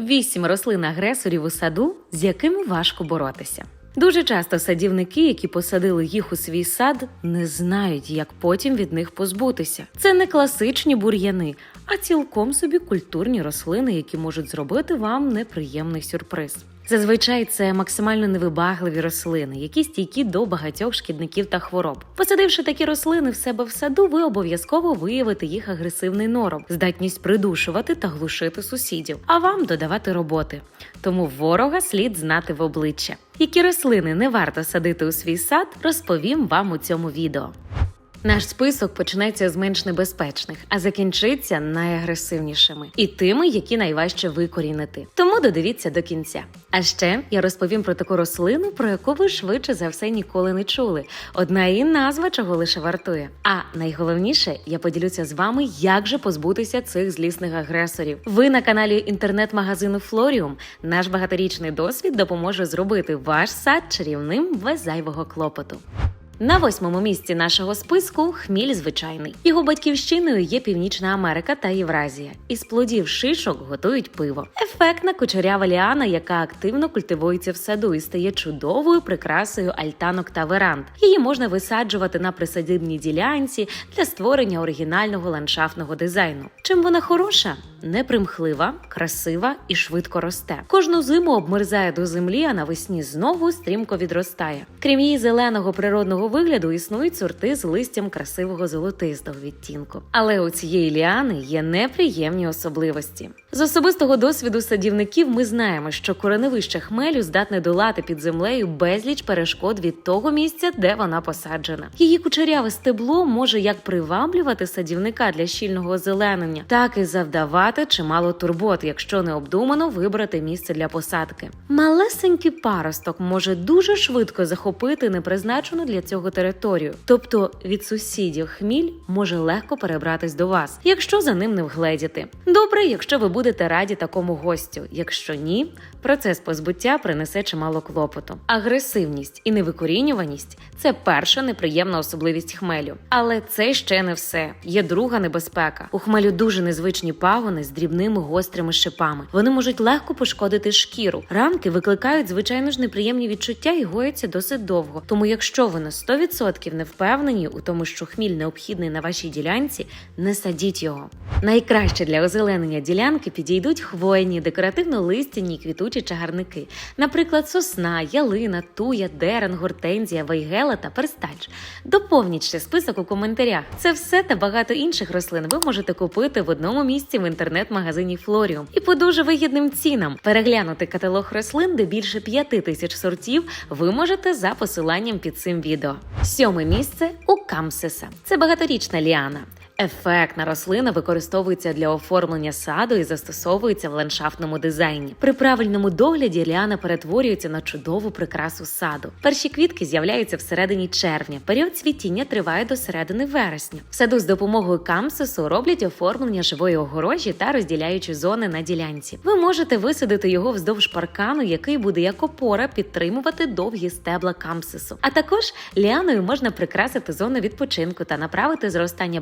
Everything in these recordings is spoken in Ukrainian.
Вісім рослин агресорів у саду, з якими важко боротися. Дуже часто садівники, які посадили їх у свій сад, не знають, як потім від них позбутися. Це не класичні бур'яни, а цілком собі культурні рослини, які можуть зробити вам неприємний сюрприз. Зазвичай це максимально невибагливі рослини, які стійкі до багатьох шкідників та хвороб. Посадивши такі рослини в себе в саду, ви обов'язково виявите їх агресивний норов, здатність придушувати та глушити сусідів, а вам додавати роботи. Тому ворога слід знати в обличчя. Які рослини не варто садити у свій сад, розповім вам у цьому відео. Наш список почнеться з менш небезпечних, а закінчиться найагресивнішими і тими, які найважче викорінити. Тому додивіться до кінця. А ще я розповім про таку рослину, про яку ви швидше за все ніколи не чули. Одна її назва чого лише вартує. А найголовніше, я поділюся з вами, як же позбутися цих злісних агресорів. Ви на каналі інтернет-магазину Флоріум. Наш багаторічний досвід допоможе зробити ваш сад чарівним без зайвого клопоту. На восьмому місці нашого списку хміль звичайний. Його батьківщиною є Північна Америка та Євразія. Із плодів шишок готують пиво. Ефектна кучерява ліана, яка активно культивується в саду і стає чудовою прикрасою альтанок та веранд. Її можна висаджувати на присадибній ділянці для створення оригінального ландшафтного дизайну. Чим вона хороша? Непримхлива, красива і швидко росте. Кожну зиму обмерзає до землі, а навесні знову стрімко відростає. Крім її зеленого природного вигляду, існують сорти з листям красивого золотистого відтінку. Але у цієї ліани є неприємні особливості. З особистого досвіду садівників ми знаємо, що кореневище хмелю здатне долати під землею безліч перешкод від того місця, де вона посаджена. Її кучеряве стебло може як приваблювати садівника для щільного озеленення, так і завдавати чимало турбот, якщо необдумано вибрати місце для посадки. Малесенький паросток може дуже швидко захопити непризначену для цього територію, тобто від сусідів хміль може легко перебратись до вас, якщо за ним не вгледіти. Добре, якщо ви будете раді такому гостю. Якщо ні, процес позбуття принесе чимало клопоту. Агресивність і невикорінюваність це перша неприємна особливість хмелю. Але це ще не все. Є друга небезпека. У хмелю дуже незвичні пагони з дрібними гострими шипами. Вони можуть легко пошкодити шкіру. Ранки викликають, звичайно ж, неприємні відчуття і гояться досить довго. Тому, якщо ви на 100% не впевнені у тому, що хміль необхідний на вашій ділянці, не садіть його. Найкраще для озеленення ділянки підійдуть хвойні, декоративно-листяні квітучі чагарники, наприклад, сосна, ялина, туя, дерен, гортензія, вейгела та перстач. Доповніть ще список у коментарях. Це все та багато інших рослин ви можете купити в одному місці в інтернет-магазині Флоріум і по дуже вигідним цінам. Переглянути каталог рослин, де більше п'яти тисяч сортів, ви можете за посиланням під цим відео. Сьоме місце у Камсеса. Це багаторічна ліана. Ефектна рослина використовується для оформлення саду і застосовується в ландшафтному дизайні. При правильному догляді ліана перетворюється на чудову прикрасу саду. Перші квітки з'являються всередині червня. Період цвітіння триває до середини вересня. В саду з допомогою камсису роблять оформлення живої огорожі та розділяючі зони на ділянці. Ви можете висадити його вздовж паркану, який буде як опора підтримувати довгі стебла камсису. А також ліаною можна прикрасити зону відпочинку та направити зростання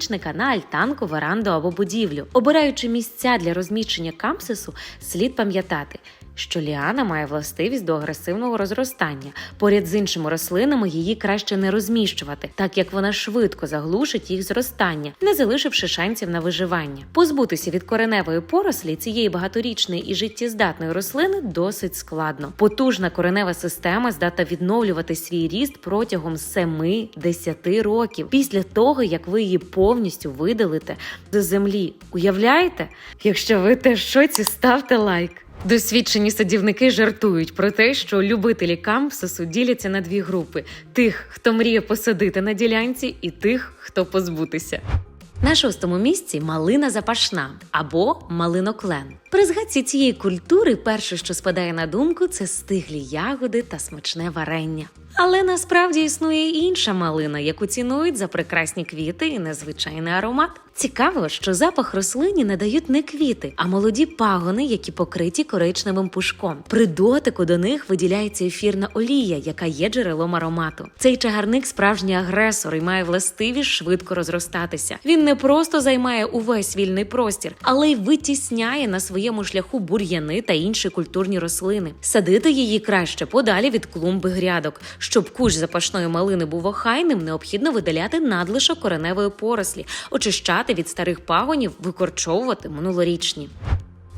багаторічника каналь, танку, веранду або будівлю. Обираючи місця для розміщення кампсису, слід пам'ятати. Що ліана має властивість до агресивного розростання. Поряд з іншими рослинами її краще не розміщувати, так як вона швидко заглушить їх зростання, не залишивши шансів на виживання. Позбутися від кореневої порослі цієї багаторічної і життєздатної рослини досить складно. Потужна коренева система здатна відновлювати свій ріст протягом 7-10 років після того, як ви її повністю видалите з землі. Уявляєте? Якщо ви теж в шоці, ставте лайк. Досвідчені садівники жартують про те, що любителі кампсису діляться на дві групи: тих, хто мріє посадити на ділянці, і тих, хто позбутися. На шостому місці малина запашна або малиноклен. При згадці цієї культури перше, що спадає на думку, це стиглі ягоди та смачне варення. Але насправді існує інша малина, яку цінують за прекрасні квіти і незвичайний аромат. Цікаво, що запах рослині надають не квіти, а молоді пагони, які покриті коричневим пушком. При дотику до них виділяється ефірна олія, яка є джерелом аромату. Цей чагарник справжній агресор і має властивість швидко розростатися. Він не просто займає увесь вільний простір, але й витісняє на своєму шляху бур'яни та інші культурні рослини. Садити її краще подалі від клумби грядок. Щоб кущ запашної малини був охайним, необхідно видаляти надлишок кореневої порослі, очищати від старих пагонів, викорчовувати минулорічні.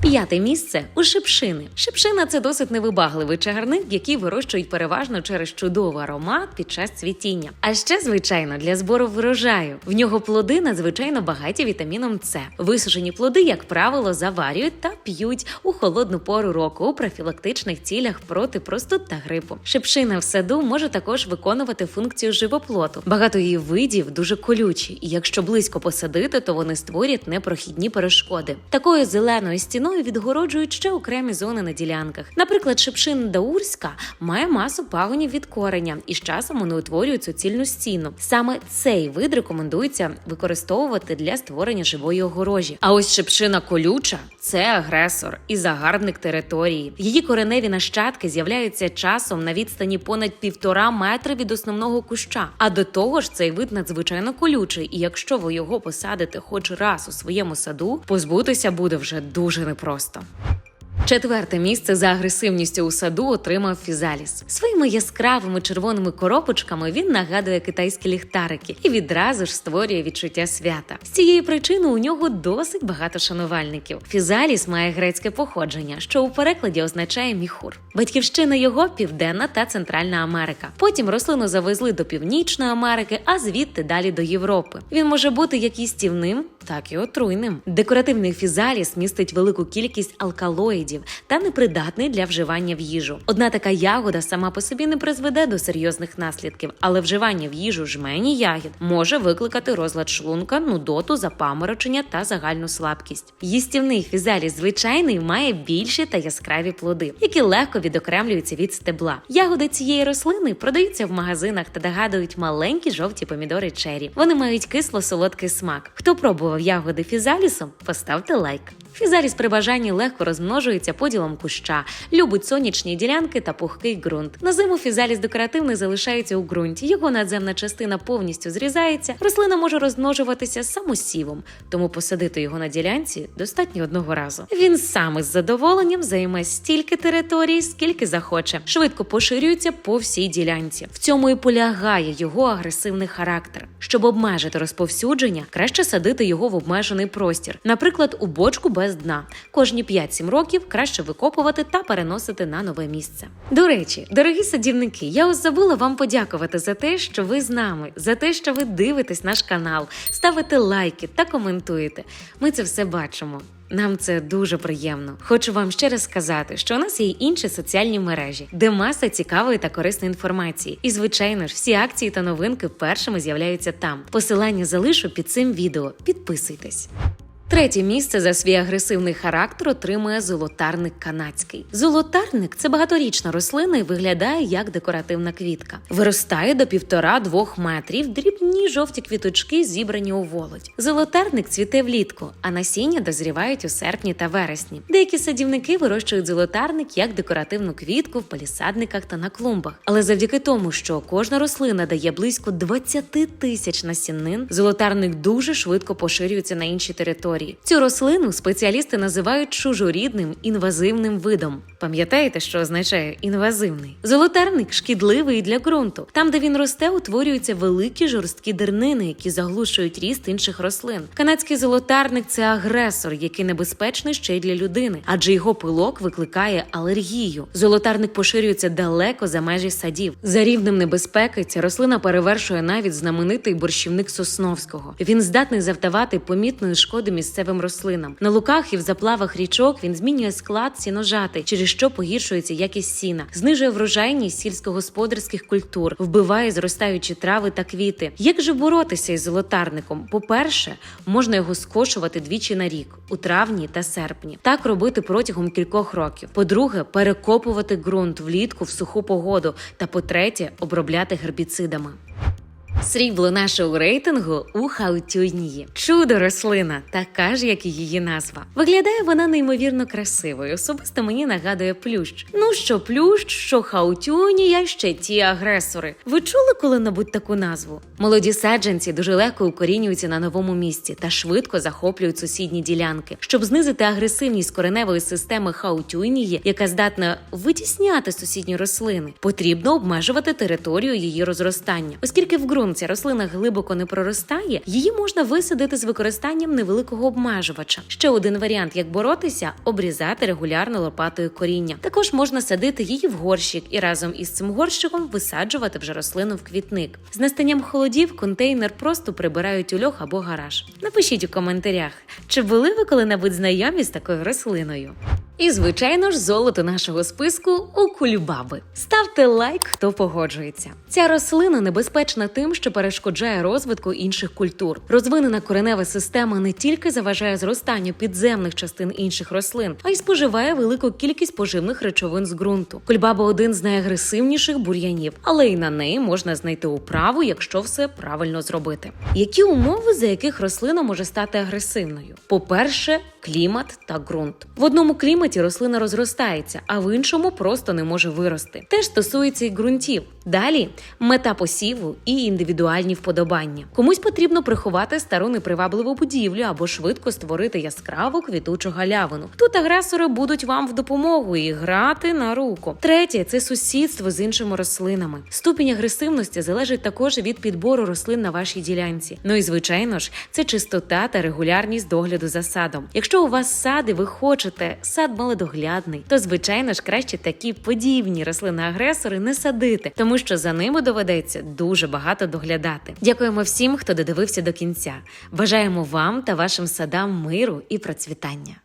П'яте місце у шипшини. Шипшина це досить невибагливий чагарник, який вирощують переважно через чудовий аромат під час цвітіння. А ще, звичайно, для збору врожаю. В нього плоди надзвичайно багаті вітаміном С. Висушені плоди, як правило, заварюють та п'ють у холодну пору року у профілактичних цілях проти простуд та грипу. Шипшина в саду може також виконувати функцію живоплоту. Багато її видів дуже колючі, і якщо близько посадити, то вони створять непрохідні перешкоди. Такою зеленою стіною відгороджують ще окремі зони на ділянках. Наприклад, шипшина даурська має масу пагонів від кореня, і з часом вони утворюють суцільну стіну. Саме цей вид рекомендується використовувати для створення живої огорожі. А ось шипшина колюча це агресор і загарбник території. Її кореневі нащадки з'являються часом на відстані понад півтора метри від основного куща. А до того ж, цей вид надзвичайно колючий, і якщо ви його посадите хоч раз у своєму саду, позбутися буде вже дуже непросто. Четверте місце за агресивністю у саду отримав фізаліс. Своїми яскравими червоними коробочками він нагадує китайські ліхтарики і відразу ж створює відчуття свята. З цієї причини у нього досить багато шанувальників. Фізаліс має грецьке походження, що у перекладі означає міхур. Батьківщина його південна та центральна Америка. Потім рослину завезли до Північної Америки, а звідти далі до Європи. Він може бути як їстівним, так і отруйним. Декоративний фізаліс містить велику кількість алкалоїдів та непридатний для вживання в їжу. Одна така ягода сама по собі не призведе до серйозних наслідків, але вживання в їжу жмені ягід може викликати розлад шлунка, нудоту, запаморочення та загальну слабкість. Їстівний фізаліс звичайний має більші та яскраві плоди, які легко відокремлюються від стебла. Ягоди цієї рослини продаються в магазинах та нагадують маленькі жовті помідори чері. Вони мають кисло-солодкий смак. Хто пробував ягоди фізалісом, поставте лайк. Фізаліс при бажанні легко розмножується поділом куща, любить сонячні ділянки та пухкий ґрунт. На зиму фізаліс декоративний залишається у ґрунті. Його надземна частина повністю зрізається. Рослина може розмножуватися самосівом, тому посадити його на ділянці достатньо одного разу. Він сам із задоволенням займе стільки території, скільки захоче, швидко поширюється по всій ділянці. В цьому і полягає його агресивний характер. Щоб обмежити розповсюдження, краще садити його в обмежений простір, наприклад, у бочку без дна. Кожні 5-7 років краще викопувати та переносити на нове місце. До речі, дорогі садівники, я ось забула вам подякувати за те, що ви з нами, за те, що ви дивитесь наш канал, ставите лайки та коментуєте. Ми це все бачимо. Нам це дуже приємно. Хочу вам ще раз сказати, що у нас є й інші соціальні мережі, де маса цікавої та корисної інформації. І, звичайно ж, всі акції та новинки першими з'являються там. Посилання залишу під цим відео. Підписуйтесь. Третє місце за свій агресивний характер отримує золотарник канадський. Золотарник це багаторічна рослина і виглядає як декоративна квітка. Виростає до півтора-двох метрів, дрібні жовті квіточки зібрані у володь. Золотарник цвіте влітку, а насіння дозрівають у серпні та вересні. Деякі садівники вирощують золотарник як декоративну квітку в палісадниках та на клумбах. Але завдяки тому, що кожна рослина дає близько 20 тисяч насінин, золотарник дуже швидко поширюється на інші території. Цю рослину спеціалісти називають чужорідним інвазивним видом. Пам'ятаєте, що означає інвазивний? Золотарник шкідливий для ґрунту. Там, де він росте, утворюються великі жорсткі дернини, які заглушують ріст інших рослин. Канадський золотарник це агресор, який небезпечний ще й для людини, адже його пилок викликає алергію. Золотарник поширюється далеко за межі садів. За рівнем небезпеки ця рослина перевершує навіть знаменитий борщівник Сосновського. Він здатний завдавати помітної шкоди місцевим рослинам. На луках і в заплавах річок він змінює склад сіножати, через що погіршується якість сіна, знижує врожайність сільськогосподарських культур, вбиває зростаючі трави та квіти. Як же боротися із золотарником? По-перше, можна його скошувати двічі на рік у травні та серпні. Так робити протягом кількох років. По-друге, перекопувати ґрунт влітку в суху погоду. Та по-третє, обробляти гербіцидами. Срібло нашого рейтингу у хаутюнії. Чудо рослина, така ж, як і її назва. Виглядає вона неймовірно красивою. Особисто мені нагадує плющ. Ну що плющ, що хаутюнія, ще ті агресори. Ви чули коли-небудь таку назву? Молоді саджанці дуже легко укорінюються на новому місці та швидко захоплюють сусідні ділянки. Щоб знизити агресивність кореневої системи хаутюнії, яка здатна витісняти сусідні рослини, потрібно обмежувати територію її розростання, оскільки в ґрунт ця рослина глибоко не проростає, її можна висадити з використанням невеликого обмежувача. Ще один варіант, як боротися, обрізати регулярно лопатою коріння. Також можна садити її в горщик і разом із цим горщиком висаджувати вже рослину в квітник. З настанням холодів контейнер просто прибирають у льох або гараж. Напишіть у коментарях, чи були ви коли-небудь знайомі з такою рослиною. І, звичайно ж, золото нашого списку у кульбаби. Ставте лайк, хто погоджується. Ця рослина небезпечна тим, що перешкоджає розвитку інших культур. Розвинена коренева система не тільки заважає зростанню підземних частин інших рослин, а й споживає велику кількість поживних речовин з ґрунту. Кульбаба один з найагресивніших бур'янів, але й на неї можна знайти управу, якщо все правильно зробити. Які умови, за яких рослина може стати агресивною? По-перше, клімат та ґрунт. В одному кліматі рослина розростається, а в іншому просто не може вирости. Теж стосується і ґрунтів. Далі мета посіву і індивідуальні вподобання. Комусь потрібно приховати стару непривабливу будівлю або швидко створити яскраву квітучу галявину. Тут агресори будуть вам в допомогу і грати на руку. Третє це сусідство з іншими рослинами. Ступінь агресивності залежить також від підбору рослин на вашій ділянці. Ну і звичайно ж, це чистота та регулярність догляду за садом. Якщо у вас сад і ви хочете сад малодоглядний, то звичайно ж краще такі подібні рослини-агресори не садити, тому що за ними доведеться дуже багато доглядати. Дякуємо всім, хто додивився до кінця. Бажаємо вам та вашим садам миру і процвітання.